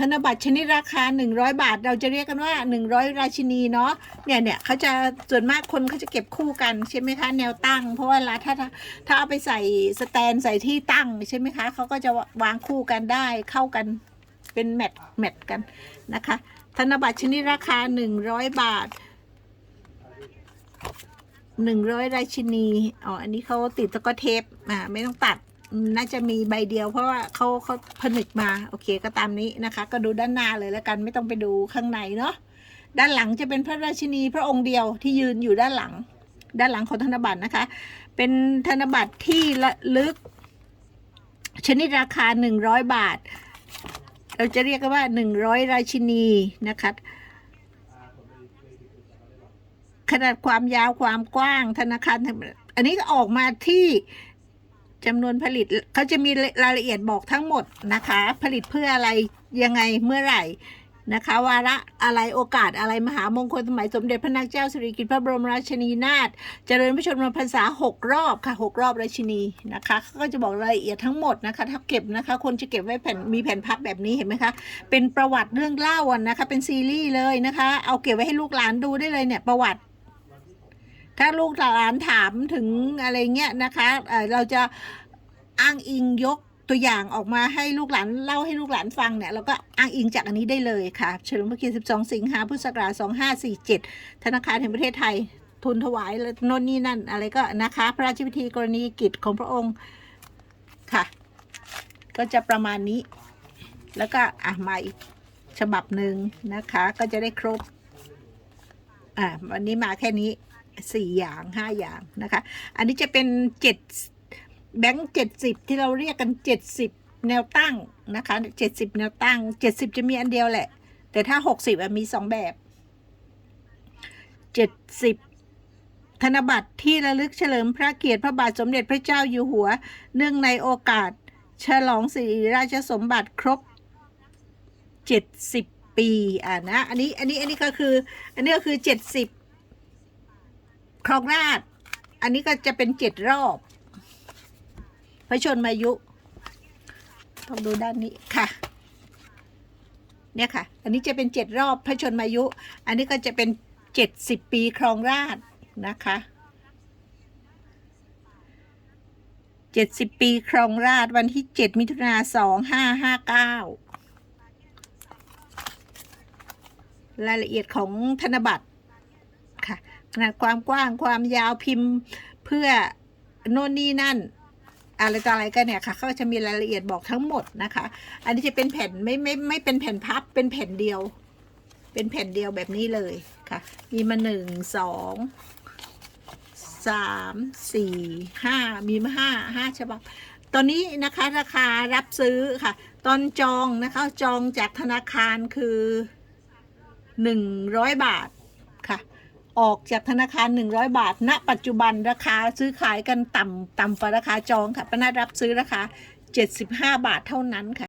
ธนบัตรชนิดราคา 100 บาท เราจะเรียกกันว่า 100 ราชินีเนาะเนี่ยเนี่ยเขาจะส่วนมากคนเขาจะเก็บคู่กันใช่ไหมคะแนวตั้ง เพราะว่าลาถ้าถ้าถ้าเอาไปใส่สแตนใส่ที่ตั้งใช่ไหมคะเขาก็จะวางคู่กันได้เข้ากันเป็นแมทแมทกันนะคะ ธนบัตรชนิดราคา 100 บาท100ราชินี อ๋อ อันนี้เขาติดตะกอเทป อ่า ไม่ต้องตัด น่าจะมีใบเดียวเพราะว่าเขาเขาผนึกมา โอเคก็ตามนี้นะคะ ก็ดูด้านหน้าเลยแล้วกันไม่ต้องไปดูข้างในเนาะด้านหลังจะเป็นพระราชินีพระองค์เดียวที่ยืนอยู่ด้านหลัง ด้านหลังของธนบัตรนะคะ เป็นธนบัตรที่ระลึก ชนิดราคา 100 บาท เราจะเรียกกันว่า 100 ราชินีนะคะขนาดความยาวความกว้างธนาคาร อันนี้ก็ออกมาที่ จำนวนผลิตเขาจะมีรายละเอียดบอกทั้งหมดนะคะ ผลิตเพื่ออะไรยังไงเมื่อไหร่นะคะ วาระอะไรโอกาสอะไรมหามงคลสมัยสมเด็จพระนางเจ้าสิริกิติ์พระบรมราชินีนาถเจริญพระชนมพรรษาหกรอบค่ะหกรอบราชินีนะคะเขาก็จะบอกรายละเอียดทั้งหมดนะคะถ้าเก็บนะคะคนจะเก็บไว้แผ่นมีแผ่นพับแบบนี้เห็นไหมคะ เป็นประวัติเรื่องเล่าอะนะคะ เป็นซีรีส์เลยนะคะ เอาเก็บไว้ให้ลูกหลานดูได้เลยเนี่ยประวัติ ถ้าลูกหลานถามถึงอะไรเงี้ยนะคะเเราจะอ้างอิงยกตัวอย่างออกมาให้ลูกหลานเล่าให้ลูกหลานฟังเนี่ยเราก็อ้างอิงจากอันนี้ได้เลยค่ะเฉลิมพระเกียรติ12 สิงหาพุทธศักราช2547 ธนาคารแห่งประเทศไทย ทุนถวายและโน่นนี่นั่น อะไรก็นะคะ พระราชพิธีกรณียกิจของพระองค์ค่ะ ก็จะประมาณนี้ แล้วก็อะมาอีกฉบับหนึ่งนะคะ ก็จะได้ครบอ่าวันนี้มาแค่นี้ สี่อย่างห้าอย่างนะคะ อันนี้จะเป็นเจ็ดแบงค์เจ็ดสิบที่เราเรียกกันเจ็ดสิบแนวตั้งนะคะเจ็ดสิบแนวตั้งเจ็ดสิบจะมีอันเดียวแหละ แต่ถ้าหกสิบมีสองแบบเจ็ดสิบธนบัตรที่ระลึกเฉลิมพระเกียรติพระบาทสมเด็จพระเจ้าอยู่หัว เนื่องในโอกาส ฉลองสิริราชสมบัติครบเจ็ดสิบปี อ่านะ อันนี้ อันนี้ อันนี้ก็คือ อันนี้ก็คือเจ็ดสิบ ครองราช อันนี้ก็จะเป็นเจ็ดรอบ พระชนมายุ ต้องดูด้านนี้ค่ะ เนี่ยค่ะ อันนี้จะเป็นเจ็ดรอบพระชนมายุ อันนี้ก็จะเป็นเจ็ดสิบปีครองราชนะคะเจ็ดสิบปีครองราชวันที่เจ็ดมิถุนาสองห้าห้าเก้ารายละเอียดของธนบัตรค่ะ ขนาดความกว้างความยาวพิมพ์เพื่อโน่นนี่นั่น อะไรต่ออะไรกันเนี่ยค่ะเขาจะมีรายละเอียดบอกทั้งหมดนะคะ อันนี้จะเป็นแผ่นไม่ไม่ไม่เป็นแผ่นพับเป็นแผ่นเดียว เป็นแผ่นเดียวแบบนี้เลยค่ะ มีมาหนึ่งสองสามสี่ห้ามีมาห้าห้าฉบับตอนนี้นะคะราคารับซื้อค่ะ ตอนจองนะคะจองจากธนาคารคือหนึ่งร้อยบาทค่ะ ออกจากธนาคาร 100 บาท ณ ปัจจุบันราคาซื้อขายกันต่ำต่ำกว่าราคาจองค่ะปนัดรับซื้อราคา75 บาทเท่านั้นค่ะ